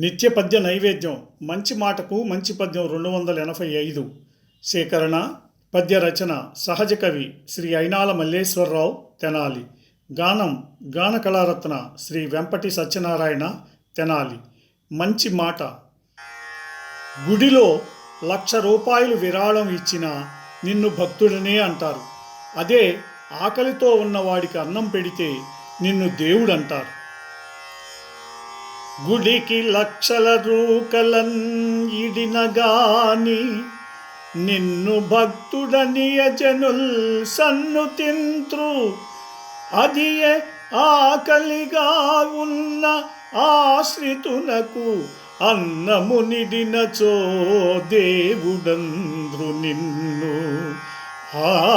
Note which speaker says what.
Speaker 1: నిత్య పద్య నైవేద్యం. మంచి మాటకు మంచి పద్యం రెండు వందల ఎనభై ఐదు. సేకరణ పద్య రచన సహజ కవి శ్రీ అయినాల మల్లేశ్వరరావు తెనాలి. గానం గాన కళారత్న శ్రీ వెంపటి సత్యనారాయణ తెనాలి. మంచి మాట. గుడిలో లక్ష రూపాయలు విరాళం ఇచ్చిన నిన్ను భక్తుడనే అంటారు. అదే ఆకలితో ఉన్నవాడికి అన్నం పెడితే నిన్ను దేవుడంటారు. గుడికి లక్షల రూకలన్ ఇడినగాని నిన్ను భక్తుడనియ జనుల్ సన్ను తింత్రు. అది ఆకలిగా ఉన్న ఆశ్రితునకు అన్నము నిడినచో దేవుడంద్రు నిన్ను. ఆ